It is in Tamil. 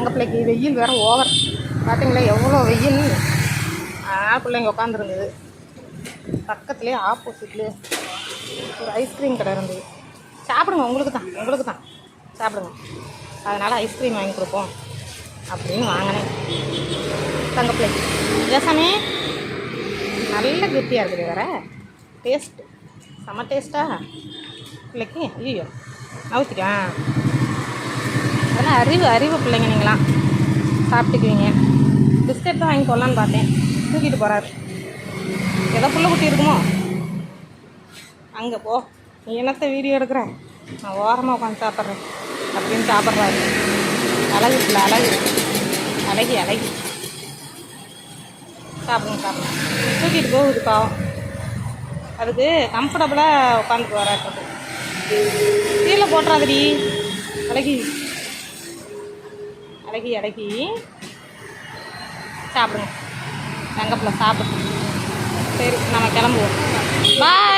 தங்க பிள்ளைக்கு வெயில் வேறு ஓவர் பார்த்தீங்களா எவ்வளோ வெயில்? ஆ பிள்ளைங்க உட்காந்துருந்தது பக்கத்துலேயே ஆப்போசிட்லேயே ஒரு ஐஸ்கிரீம் கடை இருந்தது. சாப்பிடுங்க உங்களுக்கு தான் உங்களுக்கு தான். சாப்பிடுங்க. அதனால் ஐஸ்கிரீம் வாங்கி கொடுப்போம் அப்படின்னு வாங்கினேன். தங்க பிள்ளைக்கு ரசமே நல்ல திருப்தியாக இருக்குது வேறு. டேஸ்ட்டு செம்ம டேஸ்ட்டா பிள்ளைக்கு? ஐயோ நவுத்திட்டா அறிவு அறிவு பிள்ளைங்க நீங்களாம் சாப்பிட்டுக்குவீங்க. பிஸ்கட் தான் வாங்கி போடலான்னு பார்த்தேன். தூக்கிட்டு போகிறாரு எதோ புள்ள குட்டி இருக்குமோ? அங்கே போ. நீ என்னத்த வீடியோ எடுக்கிறேன் நான் ஓரமாக உட்காந்து சாப்பிட்றேன். அப்படின்னு சாப்பிட்றாரு. அழகு இல்லை அழகு. அழகி அழகி. சாப்பிடுங்க சாப்பிடுங்க. தூக்கிட்டு போகுது பாவம். அதுக்கு கம்ஃபர்டபுளாக உட்காந்துட்டு வராட்டு கீழே போட்டுறாதடி. அழகி. அழகி அழகி சாப்பிடுங்க தங்கப்பில் சாப்பிடு சரி நம்ம கிளம்புவோம் பாய்